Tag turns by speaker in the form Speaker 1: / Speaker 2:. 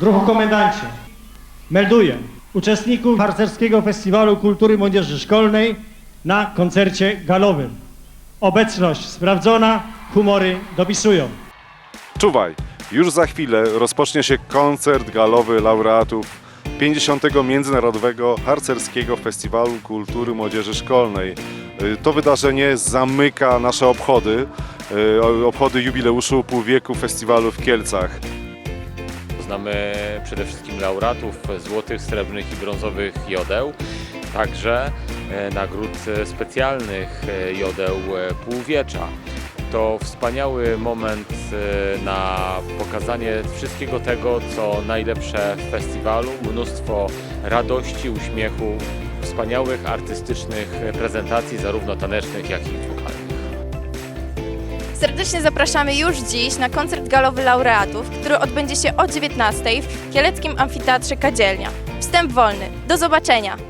Speaker 1: Ruchu Komendancie. Melduję uczestników Harcerskiego Festiwalu Kultury Młodzieży Szkolnej na koncercie galowym. Obecność sprawdzona, humory dopisują.
Speaker 2: Czuwaj, już za chwilę rozpocznie się koncert galowy laureatów 50. Międzynarodowego Harcerskiego Festiwalu Kultury Młodzieży Szkolnej. Y, To wydarzenie zamyka nasze obchody, y, obchody jubileuszu pół wieku festiwalu w Kielcach.
Speaker 3: Znamy przede wszystkim laureatów złotych, srebrnych i brązowych jodeł, także e, nagród specjalnych e, jodeł e, półwiecza. To wspaniały moment na pokazanie wszystkiego tego, co najlepsze w festiwalu. Mnóstwo radości, uśmiechu, wspaniałych artystycznych prezentacji, zarówno tanecznych, jak i.
Speaker 4: Serdecznie zapraszamy już dziś na koncert galowy laureatów, który odbędzie się o 19 w Kieleckim Amfiteatrze Kadzielnia. Wstęp wolny. Do zobaczenia!